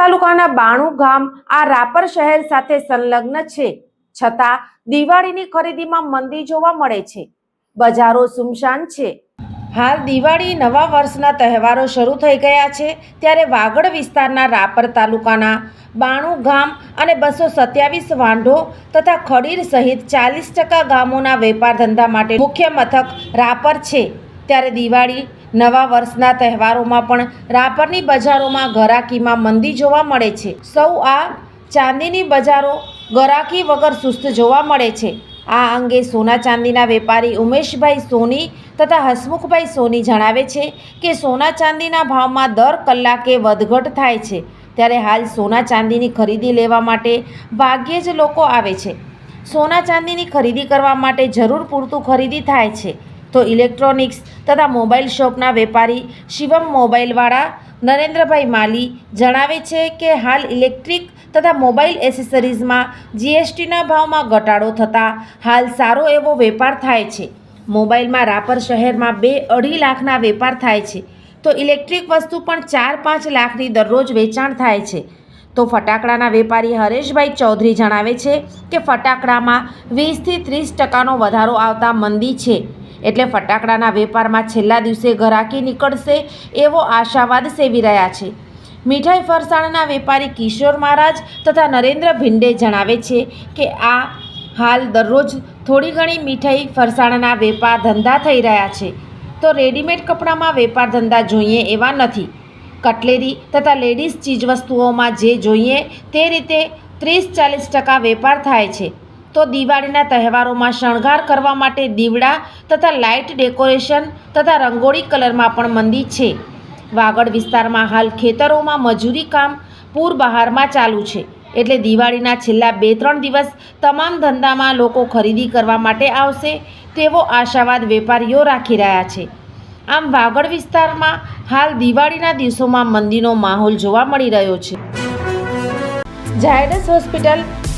તાલુકાના બાણું ગામ આ રાપર શહેર સાથે સંલગ્ન છે. છતાં દિવાળીની ખરીદીમાં મંદી જોવા મળે છે. બજારો સુમશાન છે. હાલ દિવાળી નવા વર્ષના તહેવારો શરૂ થઈ ગયા છે. ત્યારે વાગડ વિસ્તારના રાપર તાલુકાના બાણું ગામ અને બસો સત્યાવીસ વાંઢો તથા ખડીર સહિત ચાલીસ ટકા ગામોના વેપાર ધંધા માટે મુખ્ય મથક રાપર છે. ત્યારે દિવાળી નવા વર્ષના તહેવારોમાં પણ રાપરની બજારોમાં ગરાકીમાં મંદી જોવા મળે છે. સૌ આ ચાંદીની બજારો ગરાકી વગર સુસ્ત જોવા મળે છે. આ અંગે સોના ચાંદીના વેપારી ઉમેશભાઈ સોની તથા હસમુખભાઈ સોની જણાવે છે કે સોના ચાંદીના ભાવમાં દર કલાકે વધઘટ થાય છે. ત્યારે હાલ સોના ચાંદીની ખરીદી લેવા માટે ભાગ્યે જ લોકો આવે છે. સોના ચાંદીની ખરીદી કરવા માટે જરૂર પૂરતું ખરીદી થાય છે. તો ઇલેક્ટ્રોનિક્સ તથા મોબાઈલ શોપના વેપારી શિવમ મોબાઈલવાળા નરેન્દ્રભાઈ માલી જણાવે છે કે હાલ ઇલેક્ટ્રિક તથા મોબાઈલ એસેસરીઝમાં જીએસટીના ભાવમાં ઘટાડો થતાં હાલ સારો એવો વેપાર થાય છે. મોબાઈલમાં રાપર શહેરમાં બે અઢી લાખના વેપાર થાય છે. તો ઇલેક્ટ્રિક વસ્તુ પણ ચાર પાંચ લાખની દરરોજ વેચાણ થાય છે. તો ફટાકડાના વેપારી હરેશભાઈ ચૌધરી જણાવે છે કે ફટાકડામાં વીસથી ત્રીસ ટકાનો વધારો આવતા મંદી છે. એટલે ફટાકડાના વેપારમાં છેલ્લા દિવસે ઘરાકી નીકળશે એવો આશાવાદ સેવી રહ્યા છે. મીઠાઈ ફરસાણના વેપારી કિશોર મહારાજ તથા નરેન્દ્ર ભિંડે જણાવે છે કે આ હાલ દરરોજ થોડી ઘણી મીઠાઈ ફરસાણના વેપાર ધંધા થઈ રહ્યા છે. તો રેડીમેડ કપડામાં વેપાર ધંધા જોઈએ એવા નથી. કટલેરી તથા લેડીઝ ચીજવસ્તુઓમાં જે જોઈએ તે રીતે ત્રીસ ચાલીસ ટકા વેપાર થાય છે. તો દિવાળીના તહેવારોમાં શણગાર કરવા માટે દીવડા તથા લાઇટ ડેકોરેશન તથા રંગોળી કલરમાં પણ મંદી છે. વાગડ વિસ્તારમાં હાલ ખેતરોમાં મજૂરી કામ પૂર બહારમાં ચાલુ છે. એટલે દિવાળીના છેલ્લા બે ત્રણ દિવસ તમામ ધંધામાં લોકો ખરીદી કરવા માટે આવશે તેવો આશાવાદ વેપારીઓ રાખી રહ્યા છે. આમ વાગડ વિસ્તારમાં હાલ દિવાળીના દિવસોમાં મંદીનો માહોલ જોવા મળી રહ્યો છે. ઝાયડસ હોસ્પિટલ